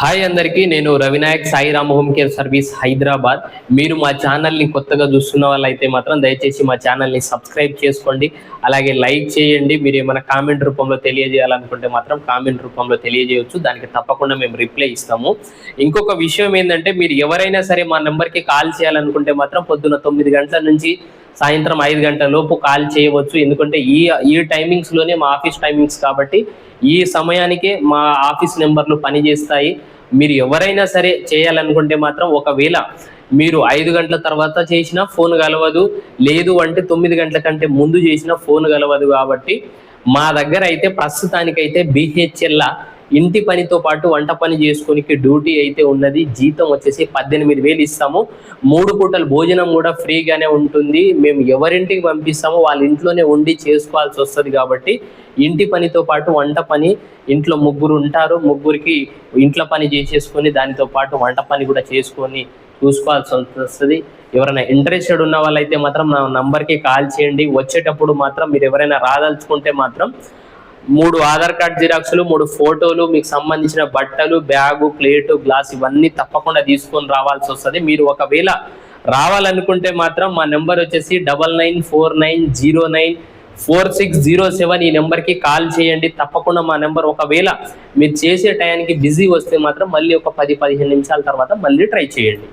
Hi అందరికీ నేను Ravinayak Sairam home care service Hyderabad. మీరు మా ఛానల్ని కొత్తగా చూస్తున్న వాళ్ళైతే మాత్రం దయచేసి మా ఛానల్ని సబ్స్క్రైబ్ చేసుకోండి. అలాగే లైక్ చేయండి. మీరు ఏమైనా కామెంట్ రూపంలో తెలియజేయాలనుకుంటే మాత్రం కామెంట్ రూపంలో తెలియజేయవచ్చు దానికి తప్పకుండా మేము రిప్లై ఇస్తాము. ఇంకొక విషయం ఏంటంటే మీరు ఎవరైనా సరే మా నెంబర్కి కాల్ చేయాలనుకుంటే మాత్రం పొద్దున్న తొమ్మిది గంటల నుంచి సాయంత్రం ఐదు గంటల లోపు కాల్ చేయవచ్చు. ఎందుకంటే ఈ ఈ టైమింగ్స్లోనే మా ఆఫీస్ టైమింగ్స్ కాబట్టి ఈ సమయానికే మా ఆఫీస్ నెంబర్లు పనిచేస్తాయి. మీరు ఎవరైనా సరే చేయాలనుకుంటే మాత్రం ఒకవేళ మీరు ఐదు గంటల తర్వాత చేసినా ఫోన్ కలవదు. లేదు అంటే తొమ్మిది గంటల కంటే ముందు చేసినా ఫోన్ కలవదు కాబట్టి మా దగ్గర అయితే ప్రస్తుతానికైతే బిహెచ్ఎల్లా ఇంటి పనితో పాటు వంట పని చేసుకోనికి డ్యూటీ అయితే ఉన్నది. జీతం వచ్చేసి పద్దెనిమిది వేలు ఇస్తాము. మూడు పూటల భోజనం కూడా ఫ్రీగానే ఉంటుంది. మేము ఎవరింటికి పంపిస్తామో వాళ్ళ ఇంట్లోనే ఉండి చేసుకోవాల్సి వస్తుంది కాబట్టి ఇంటి పనితో పాటు వంట పని ఇంట్లో ముగ్గురు ఉంటారు. ముగ్గురికి ఇంట్లో పని చేసేసుకొని దానితో పాటు వంట పని కూడా చేసుకొని చూసుకోవాల్సి వస్తుంది. ఎవరైనా ఇంట్రెస్టెడ్ ఉన్న వాళ్ళైతే మాత్రం నా నంబర్కి కాల్ చేయండి. వచ్చేటప్పుడు మాత్రం మీరు ఎవరైనా రాదలుచుకుంటే మాత్రం మూడు ఆధార్ కార్డ్ జిరాక్స్లు మూడు ఫోటోలు మీకు సంబంధించిన బట్టలు బ్యాగు ప్లేటు గ్లాస్ ఇవన్నీ తప్పకుండా తీసుకొని రావాల్సి వస్తుంది. మీరు ఒకవేళ రావాలనుకుంటే మాత్రం మా నెంబర్ వచ్చేసి double nine four nine zero nine four six zero seven ఈ నెంబర్కి కాల్ చేయండి. తప్పకుండా మా నెంబర్ ఒకవేళ మీరు చేసే టయానికి బిజీ వస్తే మాత్రం మళ్ళీ ఒక పది పదిహేను నిమిషాల తర్వాత మళ్ళీ ట్రై చేయండి.